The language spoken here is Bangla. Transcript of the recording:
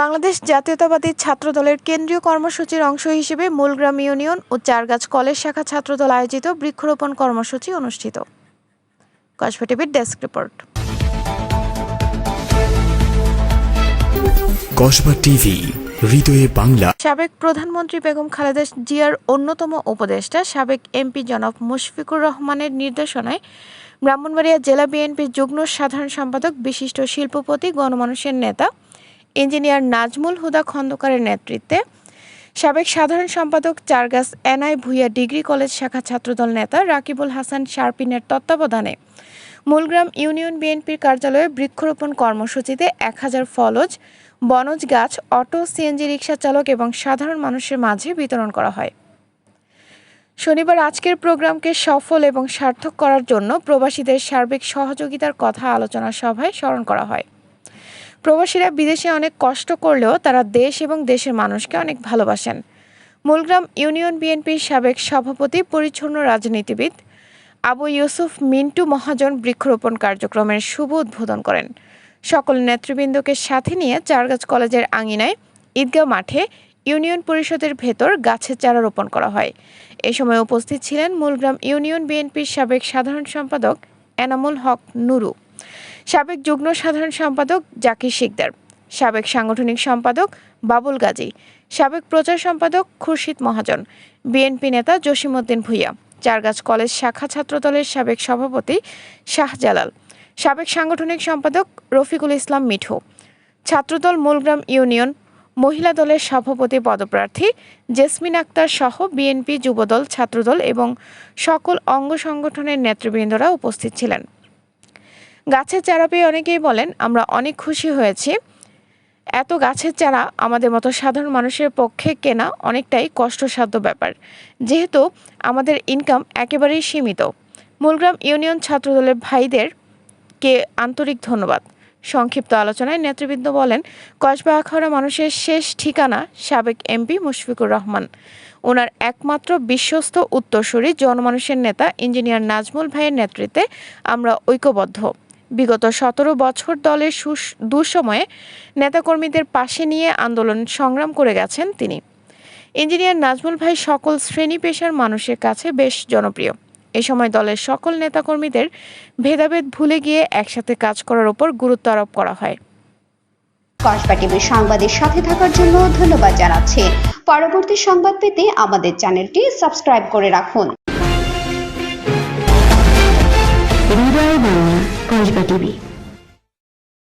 বাংলাদেশ জাতীয়তাবাদী ছাত্রদলের কেন্দ্রীয় কর্মসূচির অংশ হিসেবে মূলগ্রাম ইউনিয়ন ও চারগাছ কলেজ শাখা ছাত্রদল আয়োজিত বৃক্ষরোপণ কর্মসূচি অনুষ্ঠিত। কসবা টিভির ডেস্ক রিপোর্ট। কসবা টিভি হৃদয়ে বাংলা। সাবেক প্রধানমন্ত্রী বেগম খালেদা জিয়ার অন্যতম উপদেষ্টা সাবেক এমপি জনাব মুশফিকুর রহমানের নির্দেশনায় ব্রাহ্মণবাড়িয়া জেলা বিএনপির যুগ্ম সাধারণ সম্পাদক বিশিষ্ট শিল্পপতি গণমানুষের নেতা ইঞ্জিনিয়ার নাজমুল হুদা খন্দকারের নেতৃত্বে সাবেক সাধারণ সম্পাদক Chargachh NI Bhuiyan degree college শাখা ছাত্রদল নেতা রাকিবুল হাসান শারপিনের তত্ত্বাবধানে মূলগ্রাম ইউনিয়ন বিএনপির কার্যালয়ে বৃক্ষরোপণ কর্মসূচিতে এক হাজার ফলজ, বনজ গাছ, অটো, সিএনজি রিক্সা চালক এবং সাধারণ মানুষের মাঝে বিতরণ করা হয়। শনিবার আজকের প্রোগ্রামকে সফল এবং সার্থক করার জন্য প্রবাসীদের সার্বিক সহযোগিতার কথা আলোচনা সভায় স্মরণ করা হয়। প্রবাসীরা বিদেশে অনেক কষ্ট করলেও তারা দেশ এবং দেশের মানুষকে অনেক ভালোবাসেন। মূলগ্রাম ইউনিয়ন বিএনপির সাবেক সভাপতি, পরিচ্ছন্ন রাজনীতিবিদ আবু ইউসুফ মিন্টু মহাজন বৃক্ষরোপণ কার্যক্রমের শুভ উদ্বোধন করেন। সকল নেতৃবৃন্দকে সাথে নিয়ে চারগাছ কলেজের আঙিনায় ঈদগাহ মাঠে ইউনিয়ন পরিষদের ভেতর গাছের চারা রোপণ করা হয়। এ সময় উপস্থিত ছিলেন মূলগ্রাম ইউনিয়ন বিএনপির সাবেক সাধারণ সম্পাদক এনামুল হক নুরু। সাবেক যুগ্ম সাধারণ সম্পাদক জাকির শিকদার, সাবেক সাংগঠনিক সম্পাদক বাবুল গাজী, সাবেক প্রচার সম্পাদক খুরশিদ মহাজন, বিএনপি নেতা জসিমউদ্দিন ভুইয়া, চারগাছ কলেজ শাখা ছাত্রদলের সাবেক সভাপতি শাহজালাল সাবেক সাংগঠনিক সম্পাদক রফিকুল ইসলাম মিঠু, ছাত্রদল মূলগ্রাম ইউনিয়ন মহিলা দলের সভাপতি পদপ্রার্থী জেসমিন আক্তার সহ বিএনপি যুবদল, ছাত্রদল এবং সকল অঙ্গ সংগঠনের নেতৃবৃন্দরা উপস্থিত ছিলেন। গাছের চারা পেয়ে অনেকেই বলেন, আমরা অনেক খুশি হয়েছি। এত গাছের চারা আমাদের মতো সাধারণ মানুষের পক্ষে কেনা অনেকটাই কষ্টসাধ্য ব্যাপার। যেহেতু আমাদের ইনকাম একেবারেই সীমিত। মূলগ্রাম ইউনিয়ন ছাত্রদলের ভাইদের কে আন্তরিক ধন্যবাদ। সংক্ষিপ্ত আলোচনায় নেতৃবৃন্দ বলেন কসবা আখাউড়া মানুষের শেষ ঠিকানা সাবেক এমপি মুশফিকুর রহমান। ওনার একমাত্র বিশ্বস্ত উত্তরসূরি জনমানুষের নেতা ইঞ্জিনিয়ার নাজমুল ভাইয়ের নেতৃত্বে আমরা ঐক্যবদ্ধ। বিগত সতেরো বছর দলের দুঃসময়ে নেতাকর্মীদের পাশে নিয়ে আন্দোলন সংগ্রাম করে গেছেন তিনি। ইঞ্জিনিয়ার নাজমুল ভাই সকল শ্রেণি পেশার মানুষের কাছে বেশ জনপ্রিয়। এ সময় দলের সকল নেতাকর্মীদের ভেদাভেদ ভুলে গিয়ে একসাথে কাজ করার উপর গুরুত্ব আরোপ করা হয়। কসবা টিভির সংবাদের সাথে থাকার জন্য ধন্যবাদ জানাচ্ছি। পরবর্তী সংবাদ পেতে আমাদের চ্যানেলটি সাবস্ক্রাইব করে রাখুন। টিভি